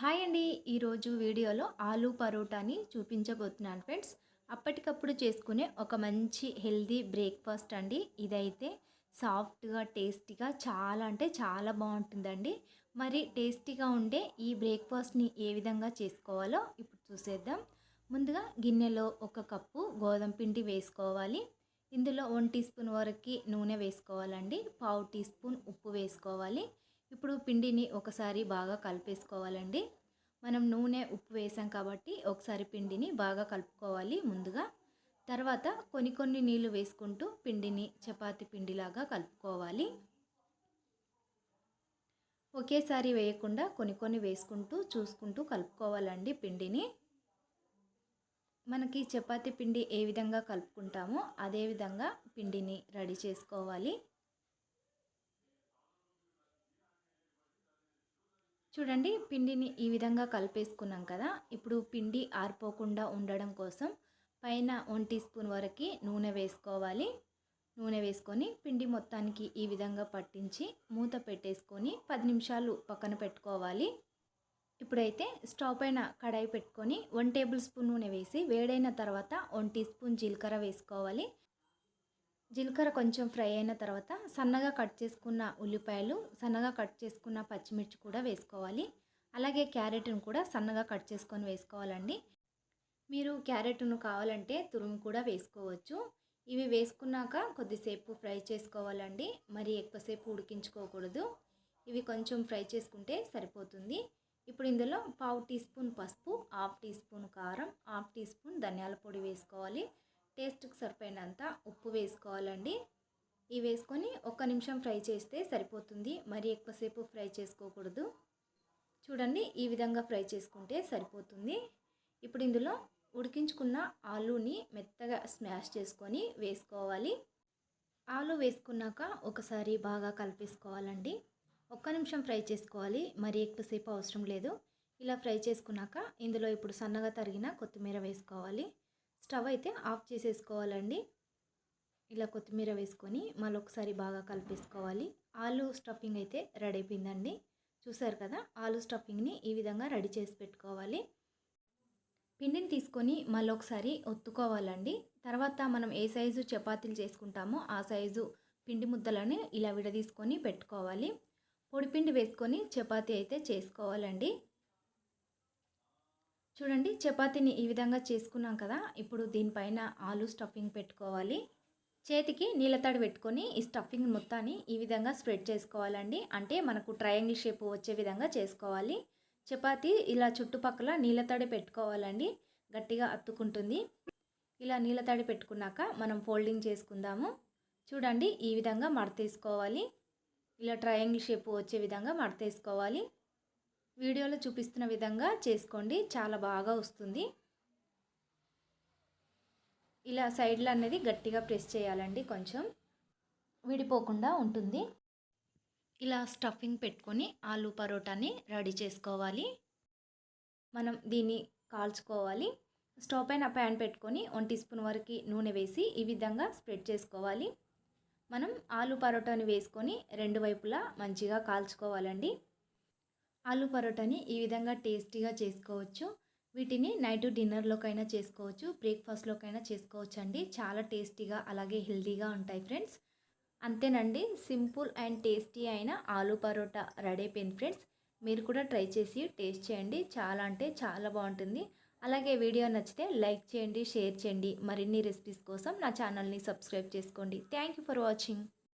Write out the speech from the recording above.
Hi అండి. ఈరోజు వీడియోలో ఆలూ పరోటాని చూపించబోతున్నాను ఫ్రెండ్స్. అప్పటికప్పుడు చేసుకునే ఒక మంచి హెల్దీ బ్రేక్ఫాస్ట్ అండి. ఇదైతే సాఫ్ట్గా టేస్టీగా చాలా అంటే చాలా బాగుంటుందండి. మరి టేస్టీగా ఉండే ఈ బ్రేక్ఫాస్ట్ని ఏ విధంగా చేసుకోవాలో ఇప్పుడు చూసేద్దాం. ముందుగా గిన్నెలో ఒక కప్పు గోధుమ పిండి వేసుకోవాలి. ఇందులో వన్ టీ స్పూన్ వరకు నూనె వేసుకోవాలండి. పావు టీ స్పూన్ ఉప్పు వేసుకోవాలి. ఇప్పుడు పిండిని ఒకసారి బాగా కలిపేసుకోవాలండి. మనం నూనె ఉప్పు వేసాం కాబట్టి ఒకసారి పిండిని బాగా కలుపుకోవాలి ముందుగా. తర్వాత కొన్ని కొన్ని నీళ్ళు వేసుకుంటూ పిండిని చపాతి పిండిలాగా కలుపుకోవాలి. ఒకేసారి వేయకుండా కొన్ని కొన్ని వేసుకుంటూ చూసుకుంటూ కలుపుకోవాలండి పిండిని. మనకి చపాతి పిండి ఏ విధంగా కలుపుకుంటామో అదే విధంగా పిండిని రెడీ చేసుకోవాలి. చూడండి పిండిని ఈ విధంగా కలిపేసుకున్నాం కదా. ఇప్పుడు పిండి ఆరిపోకుండా ఉండడం కోసం పైన వన్ టీ స్పూన్ వరకు నూనె వేసుకోవాలి. నూనె వేసుకొని పిండి మొత్తానికి ఈ విధంగా పట్టించి మూత పెట్టేసుకొని పది నిమిషాలు పక్కన పెట్టుకోవాలి. ఇప్పుడైతే స్టవ్ పైన కడాయి పెట్టుకొని వన్ టేబుల్ స్పూన్ నూనె వేసి వేడైన తర్వాత వన్ టీ స్పూన్ జీలకర్ర వేసుకోవాలి. జీలకర్ర కొంచెం ఫ్రై అయిన తర్వాత సన్నగా కట్ చేసుకున్న ఉల్లిపాయలు సన్నగా కట్ చేసుకున్న పచ్చిమిర్చి కూడా వేసుకోవాలి. అలాగే క్యారెట్ను కూడా సన్నగా కట్ చేసుకొని వేసుకోవాలండి. మీరు క్యారెట్ను కావాలంటే తురుము కూడా వేసుకోవచ్చు. ఇవి వేసుకున్నాక కొద్దిసేపు ఫ్రై చేసుకోవాలండి. మరి ఎక్కువసేపు ఉడికించుకోకూడదు. ఇవి కొంచెం ఫ్రై చేసుకుంటే సరిపోతుంది. ఇప్పుడు ఇందులో పావు టీ స్పూన్ పసుపు హాఫ్ టీ స్పూన్ కారం హాఫ్ టీ స్పూన్ ధనియాల పొడి వేసుకోవాలి. టేస్ట్కి సరిపోయినంత ఉప్పు వేసుకోవాలండి. ఇవి వేసుకొని ఒక్క నిమిషం ఫ్రై చేస్తే సరిపోతుంది. మరి ఎక్కువసేపు ఫ్రై చేసుకోకూడదు. చూడండి ఈ విధంగా ఫ్రై చేసుకుంటే సరిపోతుంది. ఇప్పుడు ఇందులో ఉడికించుకున్న ఆలూని మెత్తగా స్మాష్ చేసుకొని వేసుకోవాలి. ఆలు వేసుకున్నాక ఒకసారి బాగా కలిపేసుకోవాలండి. ఒక్క నిమిషం ఫ్రై చేసుకోవాలి. మరి ఎక్కువసేపు అవసరం లేదు. ఇలా ఫ్రై చేసుకున్నాక ఇందులో ఇప్పుడు సన్నగా తరిగిన కొత్తిమీర వేసుకోవాలి. స్టవ్ అయితే ఆఫ్ చేసేసుకోవాలండి. ఇలా కొత్తిమీర వేసుకొని మళ్ళీ ఒకసారి బాగా కలిపేసుకోవాలి. ఆలు స్టఫింగ్ అయితే రెడీ అయిపోయిందండి. చూసారు కదా ఆలు స్టఫింగ్ని ఈ విధంగా రెడీ చేసి పెట్టుకోవాలి. పిండిని తీసుకొని మళ్ళీ ఒకసారి ఒత్తుకోవాలండి. తర్వాత మనం ఏ సైజు చపాతీలు చేసుకుంటామో ఆ సైజు పిండి ముద్దలని ఇలా విడదీసుకొని పెట్టుకోవాలి. పొడిపిండి వేసుకొని చపాతీ అయితే చేసుకోవాలండి. చూడండి చపాతీని ఈ విధంగా చేసుకున్నాం కదా ఇప్పుడు దీనిపైన ఆలు స్టఫింగ్ పెట్టుకోవాలి. చేతికి నీళ్ళ తడి పెట్టుకొని ఈ స్టఫింగ్ మొత్తాన్ని ఈ విధంగా స్ప్రెడ్ చేసుకోవాలండి. అంటే మనకు ట్రయాంగిల్ షేప్ వచ్చే విధంగా చేసుకోవాలి. చపాతీ ఇలా చుట్టుపక్కల నీళ్ళ తడి పెట్టుకోవాలండి. గట్టిగా అత్తుకుంటుంది. ఇలా నీళ్ళ తడి పెట్టుకున్నాక మనం ఫోల్డింగ్ చేసుకుందాము. చూడండి ఈ విధంగా మడతేసుకోవాలి. ఇలా ట్రయాంగిల్ షేప్ వచ్చే విధంగా మడతేసుకోవాలి. వీడియోలో చూపిస్తున్న విధంగా చేసుకోండి. చాలా బాగా వస్తుంది. ఇలా సైడ్లు అనేది గట్టిగా ప్రెస్ చేయాలండి కొంచెం. విడిపోకుండా ఉంటుంది. ఇలా స్టఫింగ్ పెట్టుకొని ఆలు పరోటాని రెడీ చేసుకోవాలి. మనం దీన్ని కాల్చుకోవాలి. స్టవ్ పైన ప్యాన్ పెట్టుకొని వన్ టీ స్పూన్ వరకు నూనె వేసి ఈ విధంగా స్ప్రెడ్ చేసుకోవాలి. మనం ఆలు పరోటాని వేసుకొని రెండు వైపులా మంచిగా కాల్చుకోవాలండి. ఆలు పరోటాని ఈ విధంగా టేస్టీగా చేసుకోవచ్చు. వీటిని నైట్ డిన్నర్లోకైనా చేసుకోవచ్చు బ్రేక్ఫాస్ట్లోకైనా చేసుకోవచ్చు అండి చాలా టేస్టీగా అలాగే హెల్తీగా ఉంటాయి ఫ్రెండ్స్. అంతేనండి సింపుల్ అండ్ టేస్టీ అయిన ఆలు పరోటా రెడీ అయిపోయింది ఫ్రెండ్స్. మీరు కూడా ట్రై చేసి టేస్ట్ చేయండి. చాలా అంటే చాలా బాగుంటుంది. అలాగే వీడియో నచ్చితే లైక్ చేయండి షేర్ చేయండి. మరిన్ని రెసిపీస్ కోసం నా ఛానల్ని సబ్స్క్రైబ్ చేసుకోండి. Thank you for watching.